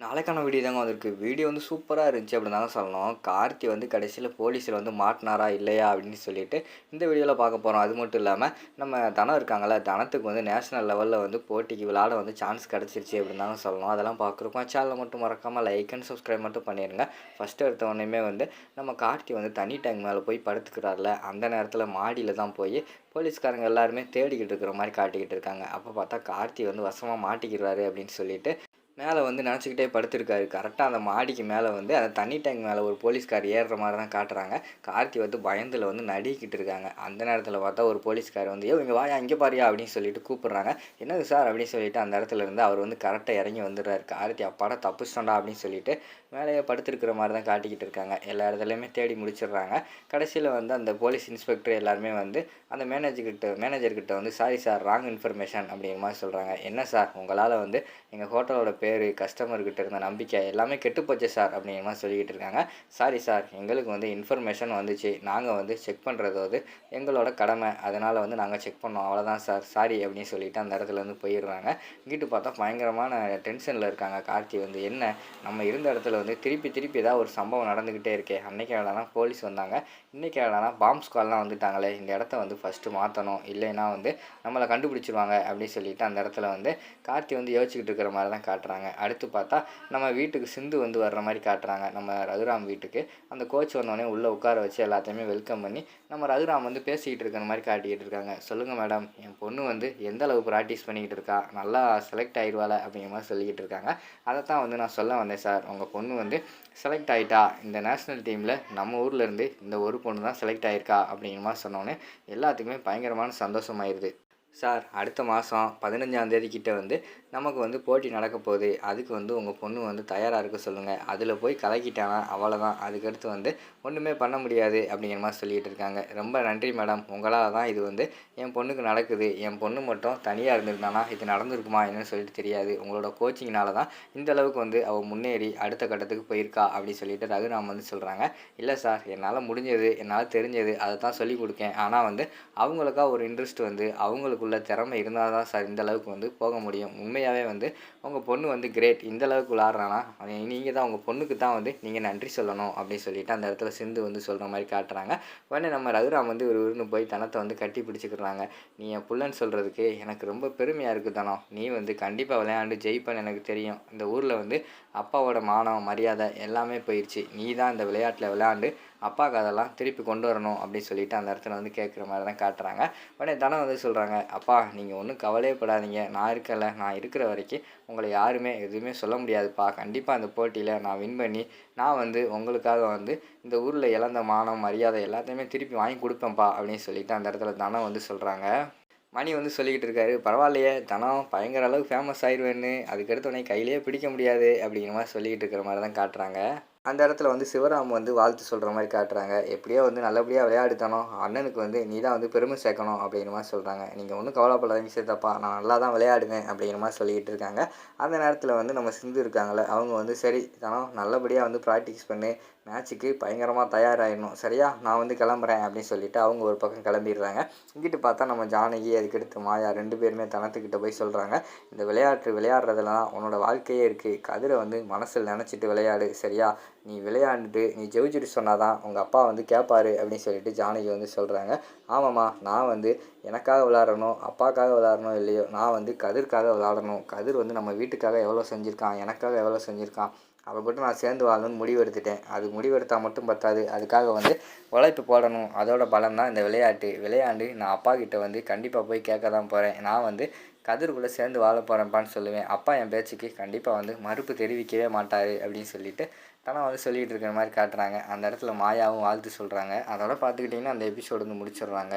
நாளைக்கான வீடியோ தாங்க வந்திருக்கு. வீடியோ வந்து சூப்பராக இருந்துச்சு அப்படின்னு தாங்க சொல்லணும். கார்த்தி வந்து கடைசியில் போலீஸில் வந்து மாட்டினாரா இல்லையா அப்படின்னு சொல்லிட்டு இந்த வீடியோவில் பார்க்க போகிறோம் அது மட்டும் இல்லாமல் நம்ம தனம் இருக்காங்கல்ல தனத்துக்கு வந்து நேஷனல் லெவலில் வந்து போட்டிக்கு விளாட வந்து சான்ஸ் கிடச்சிருச்சு அப்படின்னு தாங்க சொல்லணும். அதெல்லாம் பார்க்குறோம் சேனலை மட்டும் மறக்காமல் லைக் அண்ட் சப்ஸ்கிரைப் மட்டும் பண்ணிடுங்க ஃபஸ்ட்டு எடுத்த உடனேயுமே வந்து நம்ம கார்த்தி வந்து தனி டேங்க் மேலே போய் படுத்துக்கிறார்ல அந்த நேரத்தில் மாடியில் தான் போய் போலீஸ்காரங்க எல்லாருமே தேடிக்கிட்டு இருக்கிற மாதிரி காட்டிக்கிட்டு இருக்காங்க. அப்போ பார்த்தா கார்த்தி வந்து வசமாக மாட்டிக்கிறாரு அப்படின்னு சொல்லிட்டு மேலே வந்து நினச்சிக்கிட்டே படுத்திருக்காரு. கரெக்டாக அந்த மாடிக்கு மேலே வந்து அந்த தண்ணி டேங்க் மேலே ஒரு போலீஸ்கார் ஏறுற மாதிரி தான் காட்டுறாங்க. கார்த்தி வந்து பயந்தில் வந்து நடிக்கிட்டு இருக்காங்க. அந்த நேரத்தில் பார்த்தா ஒரு போலீஸ்கார் வந்து ஏ இங்கே வாயா இங்கே பாரியா? அப்படின்னு சொல்லிட்டு கூப்பிட்றாங்க. என்னது சார் அப்படின்னு சொல்லிட்டு அந்த இடத்துல இருந்து அவர் வந்து கரெக்டாக இறங்கி வந்துடுறாரு. கார்த்தி அப்பாடா சொன்னா அப்படின்னு சொல்லிட்டு மேலேயே படுத்திருக்கிற மாதிரி தான் காட்டிக்கிட்டு இருக்காங்க. எல்லா இடத்துலையுமே தேடி முடிச்சிடுறாங்க. கடைசியில் வந்து அந்த போலீஸ் இன்ஸ்பெக்டர் எல்லாருமே வந்து அந்த மேனேஜர்கிட்ட மேனேஜர்கிட்ட வந்து சாரி சார் ராங் இன்ஃபர்மேஷன் அப்படிங்கிற மாதிரி சொல்கிறாங்க என்ன சார் உங்களால் வந்து எங்கள் ஹோட்டலோட பேர் கஸ்டமர்கிட்ட இருந்த நம்பிக்கை எல்லாமே கெட்டுப்போச்சு சார் அப்படிங்கிற மாதிரி சொல்லிக்கிட்டு இருக்காங்க. சாரி சார் எங்களுக்கு வந்து இன்ஃபர்மேஷன் வந்துச்சு. நாங்கள் வந்து செக் பண்ணுறது வந்து எங்களோட கடமை. அதனால் வந்து நாங்கள் செக் பண்ணோம். அவ்வளோதான் சார் சாரி அப்படின்னு சொல்லிட்டு அந்த இடத்துல இருந்து போயிடுறாங்க. இங்கிட்டு பார்த்தா பயங்கரமான டென்ஷனில் இருக்காங்க. கார்த்தி வந்து என்ன? நம்ம இருந்த இடத்துல வந்து திருப்பி திருப்பி ஏதாவது ஒரு சம்பவம் நடந்துக்கிட்டே இருக்கே. அன்னைக்கு வேலைனா போலீஸ் வந்தாங்க. இன்றைக்கி வேலைனா பாம்பு ஸ்குவால்லாம் வந்துட்டாங்களே. இந்த இடத்த வந்து ஃபஸ்ட்டு மாற்றணும் இல்லைன்னா வந்து நம்மளை கண்டுபிடிச்சிருவாங்க அப்படின்னு சொல்லிட்டு அந்த இடத்துல வந்து கார்த்தி வந்து யோசிச்சுக்கிட்டு இருக்கிற மாதிரி தான் காட்டுறாங்க. அடுத்து பார்த்தா நம்ம வீட்டுக்கு சிந்து வந்து வர்ற மாதிரி காட்டுறாங்க. நம்ம ரகுராம் வீட்டுக்கு. அந்த கோச் வந்தோடனே உள்ளே உட்கார வச்சு எல்லாத்தையுமே வெல்கம் பண்ணி நம்ம ரகுராம் வந்து பேசிக்கிட்டு இருக்கிற மாதிரி காட்டிக்கிட்டு இருக்காங்க. சொல்லுங்கள் மேடம் என் பொண்ணு வந்து எந்த அளவு ப்ராக்டிஸ் பண்ணிக்கிட்டு இருக்கா? நல்லா செலக்ட் ஆயிடுவாள் அப்படிங்கிற மாதிரி சொல்லிக்கிட்டு இருக்காங்க. அதை தான் வந்து நான் சொல்ல வந்தேன் சார் உங்கள் பொண்ணு வந்து செலக்ட் ஆகிட்டா இந்த நேஷ்னல் டீமில் நம்ம ஊர்லேருந்து இந்த ஒரு பொண்ணு தான் செலக்ட் ஆகிருக்கா அப்படிங்கிற மாதிரி சொன்னோன்னே எல்லாத்துக்குமே பயங்கரமான சந்தோஷமாயிருது. சார் அடுத்த மாதம் பதினஞ்சாந்தேதிக்கிட்ட வந்து நமக்கு வந்து போட்டி நடக்க போகுது. அதுக்கு வந்து உங்கள் பொண்ணு வந்து தயாராக இருக்க சொல்லுங்கள் அதில் போய் கலக்கிட்டானா அவ்வளோதான் அதுக்கடுத்து வந்து ஒன்றுமே பண்ண முடியாது அப்படிங்கிற மாதிரி சொல்லிகிட்டு இருக்காங்க. ரொம்ப நன்றி மேடம். உங்களால் தான் இது வந்து என் பொண்ணுக்கு நடக்குது. என் பொண்ணு மட்டும் தனியாக இருந்திருந்தானா இது நடந்திருக்குமா என்னன்னு சொல்லிட்டு தெரியாது. உங்களோட கோச்சிங்னால தான் இந்த அளவுக்கு வந்து அவள் முன்னேறி அடுத்த கட்டத்துக்கு போயிருக்கா அப்படின்னு சொல்லிட்டு ரகுராம் வந்து சொல்கிறாங்க இல்லை சார் என்னால் முடிஞ்சது என்னால் தெரிஞ்சது அதை தான் சொல்லிக் கொடுக்கேன். ஆனால் வந்து அவங்களுக்கா ஒரு இன்ட்ரெஸ்ட் வந்து அவங்களுக்குள்ள திறமை இருந்தால் தான் சார் இந்த அளவுக்கு வந்து போக முடியும். உண்மையாகவே வந்து உங்கள் பொண்ணு வந்து கிரேட் இந்த அளவுக்கு விளாட்றானா நீங்கள் தான் உங்கள் பொண்ணுக்கு தான் வந்து நீங்கள் நன்றி சொல்லணும் அப்படின்னு சொல்லிட்டு அந்த இடத்துல சிந்து வந்து சொல்கிற மாதிரி காட்டுறாங்க. உடனே நம்ம ரகுராம் வந்து ஒரு உருன்னு போய் தனத்தை வந்து கட்டி பிடிச்சிக்கிறாங்க. நீ என் புள்ளன்னு சொல்கிறதுக்கு எனக்கு ரொம்ப பெருமையாக இருக்குது தனம் நீ வந்து கண்டிப்பாக விளையாண்டு ஜெயிப்பேன்னு எனக்கு தெரியும். இந்த ஊரில் வந்து அப்பாவோட மானம் மரியாதை எல்லாமே போயிடுச்சு நீ தான் இந்த விளையாட்டில் விளையாண்டு அப்பாவுக்கு அதெல்லாம் திருப்பி கொண்டு வரணும் அப்படின்னு சொல்லிட்டு அந்த இடத்துல வந்து கேட்குற மாதிரி தான் காட்டுறாங்க. உடனே தனம் வந்து சொல்கிறாங்க அப்பா நீங்கள் ஒன்றும் கவலையப்படாதீங்க நான் இருக்கல நான் இருக்கிற வரைக்கும் உங்களை யாருமே எதுவுமே சொல்ல முடியாதுப்பா. கண்டிப்பாக அந்த போட்டியில் நான் வின் பண்ணி நான் வந்து உங்களுக்காக வந்து இந்த ஊரில் இழந்த மானம் மரியாதை எல்லாத்தையுமே திருப்பி வாங்கி கொடுப்பேன்ப்பா. அப்படின்னு சொல்லிட்டு அந்த இடத்துல தனம் வந்து சொல்கிறாங்க மணி வந்து சொல்லிக்கிட்டு இருக்காரு பரவாயில்லையே தனம் பயங்கர அளவுக்கு ஃபேமஸ் ஆயிடுவேன்னு அதுக்கடுத்து உடனே கையிலேயே பிடிக்க முடியாது. அப்படிங்கிற மாதிரி சொல்லிக்கிட்டு இருக்கிற மாதிரி தான் காட்டுறாங்க. அந்த இடத்துல வந்து சிவராம் வந்து வாழ்த்து சொல்கிற மாதிரி காட்டுறாங்க. எப்படியோ வந்து நல்லபடியாக விளையாடுத்தணும் அண்ணனுக்கு வந்து நீ தான் வந்து பெருமை சேர்க்கணும் அப்படிங்கிற மாதிரி சொல்கிறாங்க நீங்கள் ஒன்றும் கவலைப்படாதீங்க சேர்த்தப்பா நான் நல்லா தான் விளையாடுவேன் அப்படிங்கிற மாதிரி சொல்லிக்கிட்டு இருக்காங்க. அந்த நேரத்தில் வந்து நம்ம சிந்து இருக்காங்களே அவங்க வந்து சரி தானோ நல்லபடியாக வந்து ப்ராக்டிஸ் பண்ணு மேட்ச்சுக்கு பயங்கரமாக தயாராகிடணும் சரியா? நான் வந்து கிளம்புறேன் அப்படின்னு சொல்லிட்டு அவங்க ஒரு பக்கம் கிளம்பிடுறாங்க. இங்கிட்டு பார்த்தா நம்ம ஜானகி அதுக்கடுத்து மாயா ரெண்டு பேருமே தனத்துக்கிட்ட போய் சொல்கிறாங்க இந்த விளையாட்டு விளையாடுறதுல தான் உன்னோட வாழ்க்கையே இருக்குது கதிரை வந்து மனசில் நினச்சிட்டு விளையாடு. சரியா? நீ விளையாண்டுட்டு நீ ஜெயிச்சுட்டு சொன்னால் தான் உங்கள் அப்பா வந்து கேட்பாரு அப்படின்னு சொல்லிட்டு ஜானகி வந்து சொல்கிறாங்க ஆமாம்மா நான் வந்து எனக்காக விளாடணும் அப்பாக்காக விளாட்றணும் இல்லையோ நான் வந்து கதிர்க்காக விளாடணும் கதிர் வந்து நம்ம வீட்டுக்காக எவ்வளோ செஞ்சுருக்கான் எனக்காக எவ்வளோ செஞ்சுருக்கான். அவள் கூட நான் சேர்ந்து வாழணும்னு முடிவு எடுத்துட்டேன் அது முடிவெடுத்தால் மட்டும் பத்தாது. அதுக்காக வந்து உழைப்பு போடணும். அதோட பலம் தான் இந்த விளையாட்டு. விளையாண்டு நான் அப்பா கிட்ட வந்து கண்டிப்பாக போய் கேட்க தான் போகிறேன் நான் வந்து கதிர்குள்ளே சேர்ந்து வாழ போகிறேன்ப்பான்னு சொல்லுவேன். அப்பா என் பேச்சுக்கு கண்டிப்பாக வந்து மறுப்பு தெரிவிக்கவே மாட்டார் அப்படின்னு சொல்லிட்டு தனம் வந்து சொல்லிகிட்டு இருக்கிற மாதிரி காட்டுறாங்க. அந்த இடத்துல மாயாவும் வாழ்த்து சொல்கிறாங்க அதோட பார்த்துக்கிட்டிங்கன்னா அந்த எபிசோடு வந்து முடிச்சிடுறாங்க.